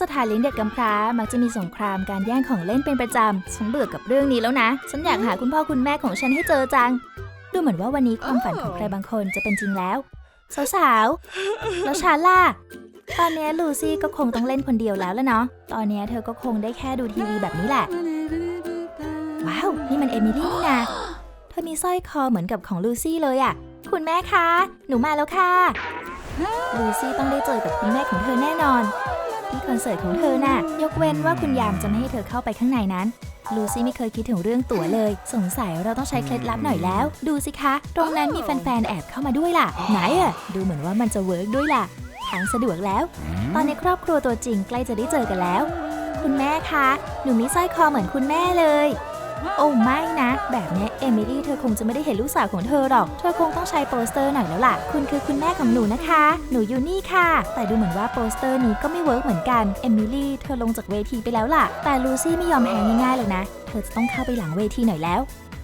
สถานเลี้ยงเด็กกำพร้ามักจะมีสงครามการแย่งของเล่นเป็นประจำ ฉันเบื่อกับเรื่องนี้แล้วนะ ฉันอยากหาคุณพ่อคุณแม่ของฉันให้เจอจัง ดูเหมือนว่าวันนี้ความฝันของใครบางคนจะเป็นจริงแล้ว สาวๆ แล้วฉันล่ะตอนนี้ลูซี่ก็คงต้องเล่นคนเดียวแล้วละเนาะ ตอนนี้เธอก็คงได้แค่ดูทีวีแบบนี้แหละ ว้าว นี่มันเอมิลี่นี่นะ เธอมีสร้อยคอเหมือนกับของลูซี่เลยอะ่ะคุณแม่คะ หนูมาแล้วค่ะ ลูซี่ต้องได้เจอกับคุณแม่ของเธอแน่นอน ที่คอนเสิร์ตของเธอน่ะ ยกเว้นว่าคุณยามจะไม่ให้เธอเข้าไปข้างในนั้น ลูซี่ไม่เคยคิดถึงเรื่องตั๋วเลย สงสัยเราต้องใช้เคล็ดลับหน่อยแล้ว ดูสิคะ ตรงนั้นมีแฟนๆ แอบเข้ามาด้วยล่ะ ไหนอะดูเหมือนว่ามันจะเวิร์กด้วยล่ะทางสะดวกแล้ว ตอนในครอบครัวตัวจริงใกล้จะได้เจอกันแล้ว คุณแม่คะ หนูมีสร้อยคอเหมือนคุณแม่เลย โอ้ไม่นะ แบบนี้เอมิลี่เธอคงจะไม่ได้เห็นลูกสาวของเธอหรอก เธอคงต้องใช้โปสเตอร์หน่อยแล้วล่ะ คุณคือคุณแม่ของหนูนะคะ หนูอยู่นี่ค่ะ แต่ดูเหมือนว่าโปสเตอร์นี้ก็ไม่เวิร์กเหมือนกัน เอมิลี่เธอลงจากเวทีไปแล้วล่ะ แต่ลูซี่ไม่ยอมแพ้ง่ายๆเลยนะ เธอจะต้องเข้าไปหลังเวทีหน่อยแล้ว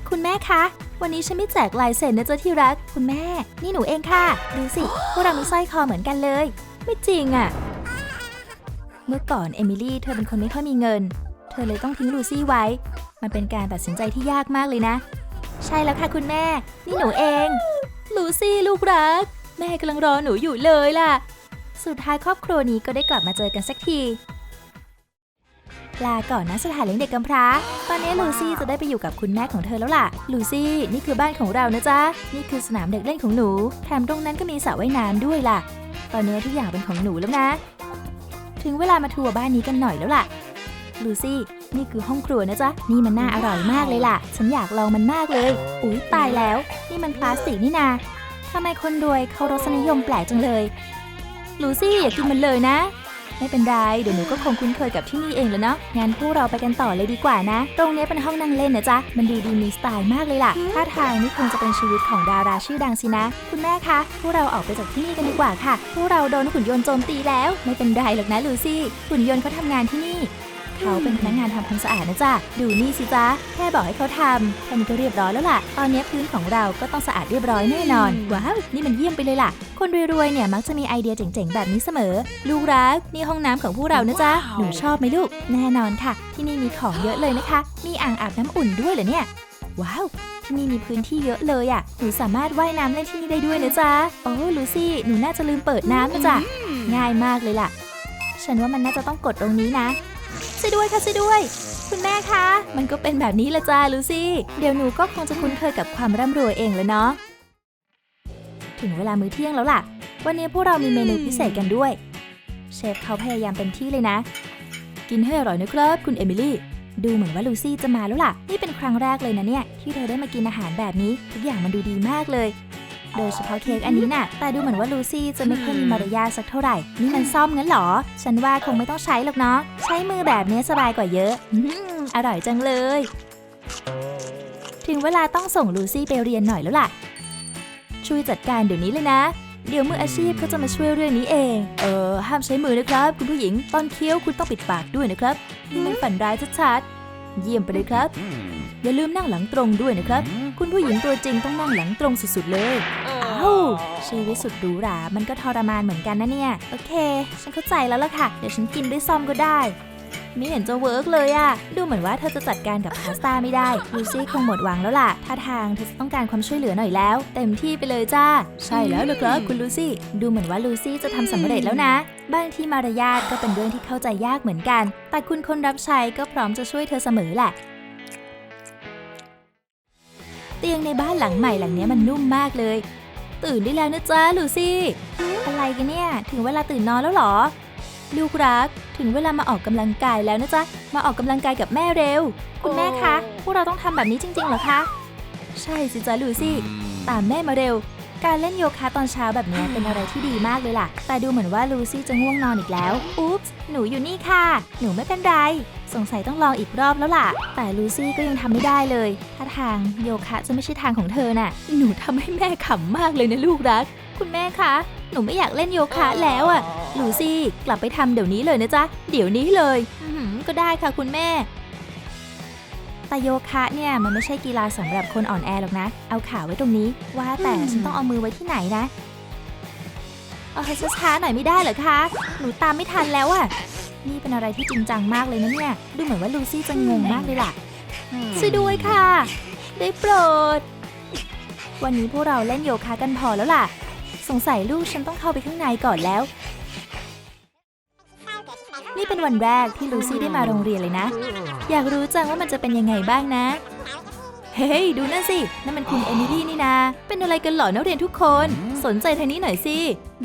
คุณแม่คะวันนี้ฉันไม่แจกลายเซ็นนะจ๊ะที่รัก คุณแม่ นี่หนูเองค่ะ ดูสิ พวกเรามีสร้อยคอเหมือนกันเลย ไม่จริงอะเมื่อก่อนเอมิลี่เธอเป็นคนไม่ค่อยมีเงิน เธอเลยต้องทิ้งลูซี่ไว้ มันเป็นการตัดสินใจที่ยากมากเลยนะ ใช่แล้วค่ะคุณแม่ นี่หนูเอง ลูซี่ลูกรัก แม่กำลังรอหนูอยู่เลยล่ะ สุดท้ายครอบครัวนี้ก็ได้กลับมาเจอกันสักทีลาก่อนนะสถานเลี้ยงเด็กกำพร้า ตอนนี้ลูซี่จะได้ไปอยู่กับคุณแม่ของเธอแล้วล่ะ ลูซี่ นี่คือบ้านของเรานะจ๊ะ นี่คือสนามเด็กเล่นของหนู แถมตรงนั้นก็มีสระว่ายน้ำด้วยล่ะ ตอนนี้ทุกอย่างเป็นของหนูแล้วนะ ถึงเวลามาทัวร์บ้านนี้กันหน่อยแล้วล่ะ ลูซี่ นี่คือห้องครัวนะจ๊ะ นี่มันน่าอร่อยมากเลยล่ะ ฉันอยากลองมันมากเลย อุ๊ยตายแล้ว นี่มันพลาสติกนี่นาทำไมคนรวยเขารสนิยมแปลกจังเลย ลูซี่อย่ากินมันเลยนะ ไม่เป็นไร เดี๋ยวหนูก็คงคุ้นเคยกับที่นี่เองแล้วเนาะ งั้นพวกเราไปกันต่อเลยดีกว่านะ ตรงนี้เป็นห้องนั่งเล่นนะจ๊ะ มันดูดีมีสไตล์มากเลยล่ะ ท่าทางนี่คงจะเป็นชีวิตของดาราชื่อดังสินะ คุณแม่คะ พวกเราออกไปจากที่นี่กันดีกว่าค่ะ พวกเราโดนหุ่นยนต์โจมตีแล้ว ไม่เป็นไรหรอกนะลูซี่ หุ่นยนต์เขาทำงานที่นี่ เขาเป็นพนักงานทำความสะอาดนะจ๊ะ ดูนี่สิจ๊ะ แค่บอกให้เขาทำแค่นี้ก็เรียบร้อยแล้วล่ะ ตอนนี้พื้นของเราก็ต้องสะอาดเรียบร้อยแน่นอน ว้าว นี่มันเยี่ยมไปเลยล่ะ คนรวยๆ เนี่ยมักจะมีไอเดียเจ๋งๆ แบบนี้เสมอ ลูกรัก นี่ห้องน้ำของพวกเรานะจ๊ะ หนูชอบไหมลูก แน่นอนค่ะ ที่นี่มีของเยอะเลยนะคะ มีอ่างอาบน้ำอุ่นด้วยเหรอเนี่ย ว้าวที่นี่มีพื้นที่เยอะเลยอะ หนูสามารถว่ายน้ำเล่นที่นี่ได้ด้วยนะจ๊ะ โอ้ลูซี่ หนูน่าจะลืมเปิดน้ำนะจ๊ะ ง่ายมากเลยล่ะ ฉันว่ามันน่าจะต้องกดตรงนี้นะ ช่วยด้วยค่ะช่วยด้วย คุณแม่คะ มันก็เป็นแบบนี้ละจ้าลูซี่ เดี๋ยวหนูก็คงจะคุ้นเคยกับความร่ำรวยเองแล้วเนาะ ถึงเวลามื้อเที่ยงแล้วล่ะ วันนี้พวกเรามีเมนูพิเศษกันด้วย เชฟเขาพยายามเต็มที่เลยนะ กินให้อร่อยนะครับคุณเอมิลี่ ดูเหมือนว่าลูซี่จะมาแล้วล่ะ นี่เป็นครั้งแรกเลยนะเนี่ย ที่เธอได้มากินอาหารแบบนี้ ทุกอย่างมันดูดีมากเลย โดยเฉพาะเค้กอันนี้น่ะ แต่ดูเหมือนว่าลูซี่จะไม่ค่อยมีมารยาทสักเท่าไหร่ นี่มันซ่อมงั้นหรอ ฉันว่าคงไม่ต้องใช้หรอกเนาะ ใช้มือแบบนี้สบายกว่าเยอะอื้อหืออร่อยจังเลย ถึงเวลาต้องส่งลูซี่ไปเรียนหน่อยแล้วล่ะ ช่วยจัดการเดี๋ยวนี้เลยนะ เดี๋ยวมืออาชีพก็จะมาช่วยเรื่องนี้เอง เออ ห้ามใช้มือนะครับ คุณผู้หญิง ตอนเคี้ยวคุณต้องปิดปากด้วยนะครับ นี่มันฝันร้ายชัดๆ เยี่ยมไปเลยครับ อย่าลืมนั่งหลังตรงด้วยนะครับ คุณผู้หญิงตัวจริงต้องนั่งหลังตรงสุดๆเลยอ้าวชีวิตสุดหรูหรา มันก็ทรมานเหมือนกันนะเนี่ย โอเค ฉันเข้าใจแล้วล่ะค่ะ เดี๋ยวฉันกินด้วยซ่อมก็ได้ ไม่เห็นจะเวิร์กเลยอะดูเหมือนว่าเธอจะจัดการกับพาสต้าไม่ได้ ลูซี่คงหมดหวังแล้วล่ะ ท่าทางเธอจะต้องการความช่วยเหลือหน่อยแล้ว เต็มที่ไปเลยจ้า ใช่แล้วนะครับคุณลูซี่ ดูเหมือนว่าลูซี่จะทำสำเร็จแล้วนะ บางที่มารยาทก็เป็นเรื่องที่เข้าใจยากเหมือนกัน แต่คุณคนรับใช้ก็พร้อมจะช่วยเธอเสมอแหละเตียงในบ้านหลังใหม่หลังนี้มันนุ่มมากเลย ตื่นได้แล้วนะจ๊ะลูซี่ อะไรกันเนี่ย ถึงเวลาตื่นนอนแล้วหรอ ลูกรัก ถึงเวลามาออกกำลังกายแล้วนะจ๊ะ มาออกกำลังกายกับแม่เร็ว คุณแม่คะ พวกเราต้องทำแบบนี้จริงๆเหรอคะ ใช่สิจ๊ะลูซี่ ตามแม่มาเร็ว การเล่นโยคะตอนเช้าแบบเนี้ยเป็นอะไรที่ดีมากเลยล่ะ แต่ดูเหมือนว่าลูซี่จะง่วงนอนอีกแล้ว อุ๊บส์หนูอยู่นี่ค่ะ หนูไม่เป็นไร สงสัยต้องลองอีกรอบแล้วล่ะ แต่ลูซี่ก็ยังทำไม่ได้เลยถ้าทางโยคะจะไม่ใช่ทางของเธอน่ะ หนูทำให้แม่ขำมากเลยนะลูกรัก คุณแม่คะ หนูไม่อยากเล่นโยคะแล้วอะลูซี่กลับไปทำเดี๋ยวนี้เลยนะจ๊ะ เดี๋ยวนี้เลยอื้อหือก็ได้ค่ะคุณแม่ แต่โยคะเนี่ยมันไม่ใช่กีฬาสำหรับคนอ่อนแอหรอกนะ เอาขาไว้ตรงนี้ ว่าแต่ฉันต้องเอามือไว้ที่ไหนนะเอาให้ช้าๆหน่อยไม่ได้เหรอคะ หนูตามไม่ทันแล้วอะนี่เป็นอะไรที่จริงจังมากเลยนะเนี่ย ดูเหมือนว่าลูซี่จะงงมากเลยล่ะช่วยด้วยค่ะ ได้โปรด วันนี้พวกเราเล่นโยคะกันพอแล้วล่ะ สงสัยลูกฉันต้องเข้าไปข้างในก่อนแล้ว นี่เป็นวันแรกที่ลูซี่ได้มาโรงเรียนเลยนะ อยากรู้จังว่ามันจะเป็นยังไงบ้างนะ เฮ้ย ดูนั่นสิ นั่นมันคุณเอมิลี่นี่นา เป็นอะไรกันหรอนักเรียนทุกคน สนใจทางนี้หน่อยสิ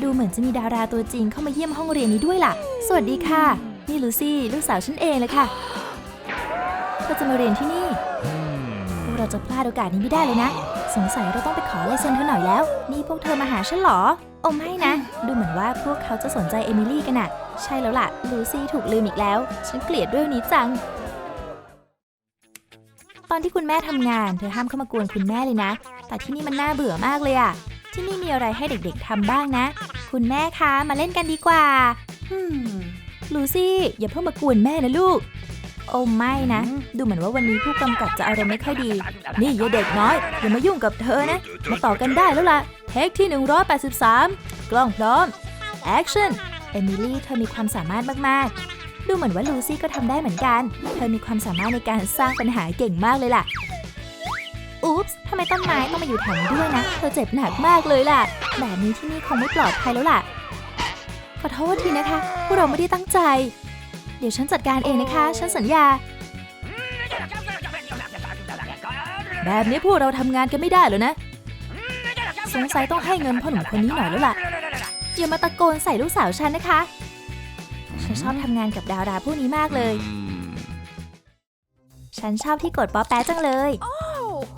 ดูเหมือนจะมีดาราตัวจริงเข้ามาเยี่ยมห้องเรียนนี้ด้วยล่ะ สวัสดีค่ะ นี่ลูซี่ ลูกสาวฉันเองเลยค่ะเธอจะมาเรียนที่นี่ เราจะพลาดโอกาสนี้ไม่ได้เลยนะ สงสัยเราต้องไปขอลายเซ็นเธอหน่อยแล้ว นี่พวกเธอมาหาฉันหรออ้ไม่นะ ดูเหมือนว่าพวกเขาจะสนใจเอมิลี่กันนะใช่แล้วล่ะ ลูซี่ถูกลืมอีกแล้ว ฉันเกลียดเรื่องนี้จัง ตอนที่คุณแม่ทำงาน เธอห้ามเข้ามากวนคุณแม่เลยนะ แต่ที่นี่มันน่าเบื่อมากเลยอะที่นี่มีอะไรให้เด็กๆทำบ้างนะ คุณแม่คะ มาเล่นกันดีกว่าฮึมลูซี่อย่าเพิ่งมากวนแม่นะลูก โอ้ไม่นะ ดูเหมือนว่าวันนี้ผู้กำกับจะอารมณ์ไม่ค่อยดี นี่อย่าเด็กน้อย อย่ามายุ่งกับเธอนะ มาต่อกันได้แล้วล่ะ เทคที่ 183 กล้องพร้อม แอคชั่น เอมิลี่เธอมีความสามารถมาก ๆ ดูเหมือนว่าลูซี่ก็ทำได้เหมือนกัน เธอมีความสามารถในการสร้างปัญหาเก่งมากเลยล่ะ อุ๊ปส์ทำไมต้นไม้ต้องมาอยู่แถวนี้ด้วยนะ เธอเจ็บหนักมากเลยล่ะ แบบนี้ที่นี่คงไม่ปลอดภัยแล้วล่ะ ขอโทษทีนะคะ พวกเราไม่ได้ตั้งใจ เดี๋ยวฉันจัดการเองนะคะ ฉันสัญญา แบบนี้พวกเราทำงานกันไม่ได้แล้วนะ สงสัยต้องให้เงินพ่อหนุ่มคนนี้หน่อยแล้วล่ะ อย่ามาตะโกนใส่ลูกสาวฉันนะคะ ฉันชอบทำงานกับดาราพวกนี้มากเลย ฉันชอบที่กดป๊อปแป๊ะจังเลย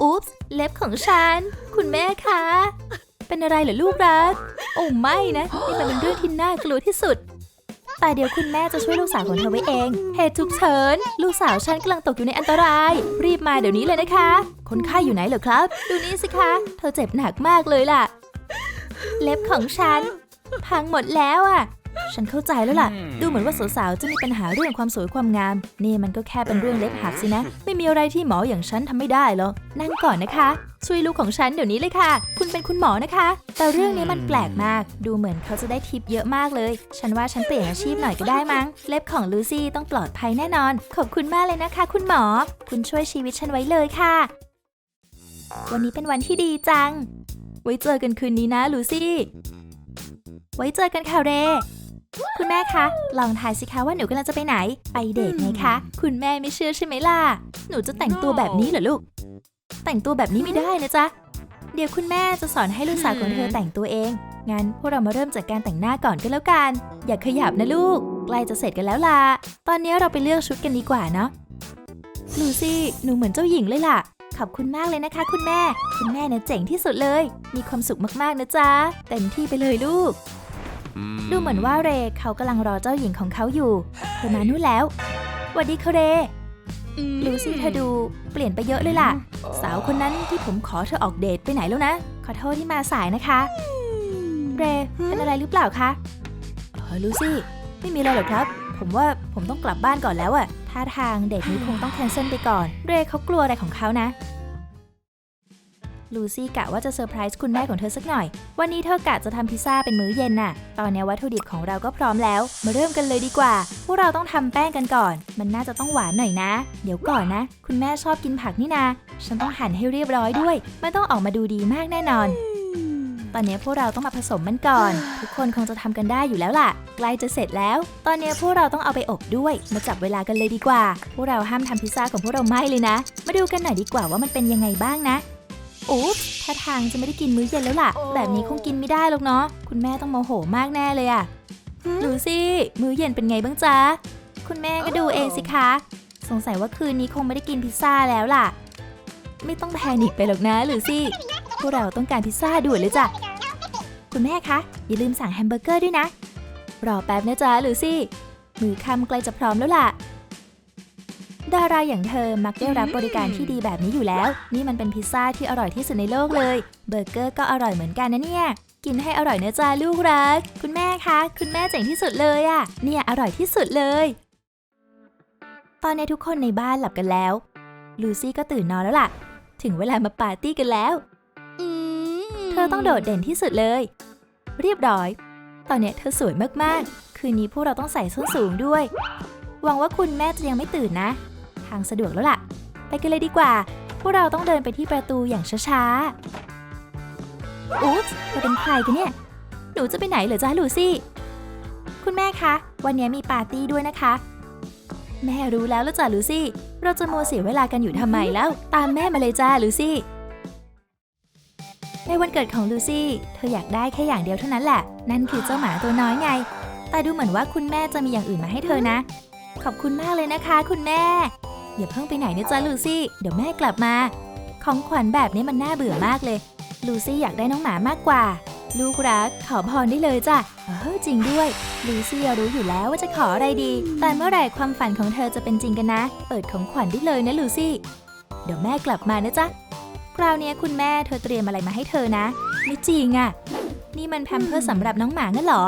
อุ๊ปส์เล็บของฉัน คุณแม่คะ เป็นอะไรเหรอลูกรัก โอ้ไม่นะ นี่มันเป็นเรื่องที่น่ากลัวที่สุด แต่เดี๋ยวคุณแม่จะช่วยลูกสาวของเธอไว้เอง เหตุฉุกเฉิน ลูกสาวฉันกำลังตกอยู่ในอันตราย รีบมาเดี๋ยวนี้เลยนะคะ คนไข้อยู่ไหนเหรอครับ ดูนี่สิคะ เธอเจ็บหนักมากเลยล่ะ เล็บของฉัน พังหมดแล้วอะ ฉันเข้าใจแล้วล่ะ ดูเหมือนว่าสาวๆ จะมีปัญหาเรื่องความสวยความงาม นี่มันก็แค่เป็นเรื่องเล็บหักสินะ ไม่มีอะไรที่หมออย่างฉันทำไม่ได้หรอก นั่งก่อนนะคะ ช่วยลูกของฉันเดี๋ยวนี้เลยค่ะ คุณเป็นคุณหมอนะคะ แต่เรื่องนี้มันแปลกมาก ดูเหมือนเขาจะได้ทิปเยอะมากเลย ฉันว่าฉันเปลี่ยนอาชีพหน่อยก็ได้มั้ง เล็บของลูซี่ต้องปลอดภัยแน่นอน ขอบคุณมากเลยนะคะ คุณหมอ คุณช่วยชีวิตฉันไว้เลยค่ะ วันนี้เป็นวันที่ดีจัง ไว้เจอกันคืนนี้นะลูซี่ ไว้เจอกันค่ะเร คุณแม่คะ ลองทายสิคะว่าหนูกำลังจะไปไหน ไปเดทไงคะ คุณแม่ไม่เชื่อใช่ไหมล่ะ หนูจะแต่งตัวแบบนี้เหรอลูก แต่งตัวแบบนี้ไม่ได้นะจ๊ะ เดี๋ยวคุณแม่จะสอนให้ลูกสาวของเธอแต่งตัวเอง งั้นพวกเรามาเริ่มจากการแต่งหน้าก่อนก็แล้วกัน อย่าขยับนะลูก ใกล้จะเสร็จกันแล้วล่ะ ตอนนี้เราไปเลือกชุดกันดีกว่าเนาะ ลูซี่ หนูเหมือนเจ้าหญิงเลยล่ะ ขอบคุณมากเลยนะคะ คุณแม่ คุณแม่เนี่ยเจ๋งที่สุดเลย มีความสุขมากๆนะจ๊ะ เต็มที่ไปเลยลูก ดูเหมือนว่าเรย์เขากำลังรอเจ้าหญิงของเขาอยู่ เธอมานู่นแล้วสวัสดีค่ะเรย์ลูซี่เธอดูเปลี่ยนไปเยอะเลยล่ะ สาวคนนั้นที่ผมขอเธอออกเดทไปไหนแล้วนะ ขอโทษที่มาสายนะคะ เรย์เป็นอะไรหรือเปล่าคะเออลูซี่ ไม่มีอะไรหรอกครับ ผมว่าผมต้องกลับบ้านก่อนแล้วอะท่าทางเดทนี้คงต้องแคนเซิลไปก่อน เรย์เขากลัวอะไรของเขานะ ลูซี่กะว่าจะเซอร์ไพรส์คุณแม่ของเธอสักหน่อย วันนี้เธอกะจะทำพิซซ่าเป็นมื้อเย็นน่ะ ตอนนี้วัตถุดิบของเราก็พร้อมแล้ว มาเริ่มกันเลยดีกว่า พวกเราต้องทำแป้งกันก่อน มันน่าจะต้องหวานหน่อยนะ เดี๋ยวก่อนนะ คุณแม่ชอบกินผักนี่นา ฉันต้องหั่นให้เรียบร้อยด้วย มันต้องออกมาดูดีมากแน่นอน ตอนนี้พวกเราต้องมาผสมมันก่อน ทุกคนคงจะทำกันได้อยู่แล้วล่ะ ใกล้จะเสร็จแล้ว ตอนนี้พวกเราต้องเอาไปอบด้วย มาจับเวลากันเลยดีกว่า พวกเราห้ามทำพิซซ่าของพวกเราไม้เลยนะ มาดูกันหน่อยดีกว่าว่ามันเป็นยังไงบ้างนะ อุ๊บถ้าทางจะไม่ได้กินมื้อเย็นแล้วล่ะ แบบนี้คงกินไม่ได้หรอกเนาะ คุณแม่ต้องโมโหมากแน่เลยอะดูสิ มื้อเย็นเป็นไงบ้างจ๊ะ คุณแม่ก็ดูเองสิคะ สงสัยว่าคืนนี้คงไม่ได้กินพิซซ่าแล้วล่ะ ไม่ต้องแพนิคไปหรอกนะหรือสิพวกเราต้องการพิซซ่าด่วนเลยจ้ะ คุณแม่คะ อย่าลืมสั่งแฮมเบอร์เกอร์ด้วยนะ รอแป๊บนะจ๊ะหรือสิ มือคำใกล้จะพร้อมแล้วล่ะ ดาราอย่างเธอมักได้รับบริการที่ดีแบบนี้อยู่แล้ว นี่มันเป็นพิซซ่าที่อร่อยที่สุดในโลกเลย เบอร์เกอร์ก็อร่อยเหมือนกันนะเนี่ย กินให้อร่อยนะจ๊ะลูกรัก คุณแม่คะ คุณแม่เจ๋งที่สุดเลยอะเนี่ยอร่อยที่สุดเลย ตอนนี้ทุกคนในบ้านหลับกันแล้ว ลูซี่ก็ตื่นนอนแล้วล่ะ ถึงเวลามาปาร์ตี้กันแล้ว เธอต้องโดดเด่นที่สุดเลย เรียบร้อย ตอนเนี้ยเธอสวยมากๆ คืนนี้พวกเราต้องใส่ส้นสูงด้วย หวังว่าคุณแม่จะยังไม่ตื่นนะ ทางสะดวกแล้วล่ะ ไปกันเลยดีกว่า พวกเราต้องเดินไปที่ประตูอย่างช้าๆ อุ๊บเธอเป็นใครกันเนี่ย หนูจะไปไหนเหรอจ๊ะลูซี่ คุณแม่คะ วันนี้มีปาร์ตี้ด้วยนะคะ แม่รู้แล้วล้วจ้ะลูซี่ เราจะมัวเสียเวลากันอยู่ทำไมแล้ว ตามแม่มาเลยจ้าลูซี่ ในวันเกิดของลูซี่ เธออยากได้แค่อย่างเดียวเท่านั้นแหละ นั่นคือเจ้าหมาตัวน้อยไง แต่ดูเหมือนว่าคุณแม่จะมีอย่างอื่นมาให้เธอนะขอบคุณมากเลยนะคะ คุณแม่ อย่าเพิ่งไปไหนนะจ๊ะลูซี่ เดี๋ยวแม่กลับมา ของขวัญแบบนี้มันน่าเบื่อมากเลย ลูซี่อยากได้น้องหมามากกว่า ลูกรักขอพรได้เลยจ้ะ เออจริงด้วย ลูซี่รู้อยู่แล้วว่าจะขออะไรดี แต่เมื่อไหร่ความฝันของเธอจะเป็นจริงกันนะ เปิดของขวัญได้เลยนะลูซี่ เดี๋ยวแม่กลับมานะจ๊ะ คราวนี้คุณแม่เธอเตรียมอะไรมาให้เธอนะ ไม่จริงอะ่ะ นี่มันแพมเพิร์สสำหรับน้องหมางั้นเหรอ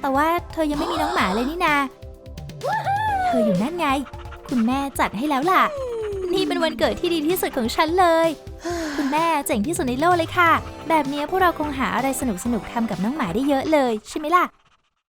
แต่ว่าเธอยังไม่มีน้องหมาเลยนี่นา เธออยู่นั่นไง คุณแม่จัดให้แล้วล่ะ นี่เป็นวันเกิดที่ดีที่สุดของฉันเลย คุณแม่เจ๋งที่สุดในโลกเลยค่ะ แบบนี้พวกเราคงหาอะไรสนุกๆทำกับน้องหมาได้เยอะเลย ใช่ไหมล่ะ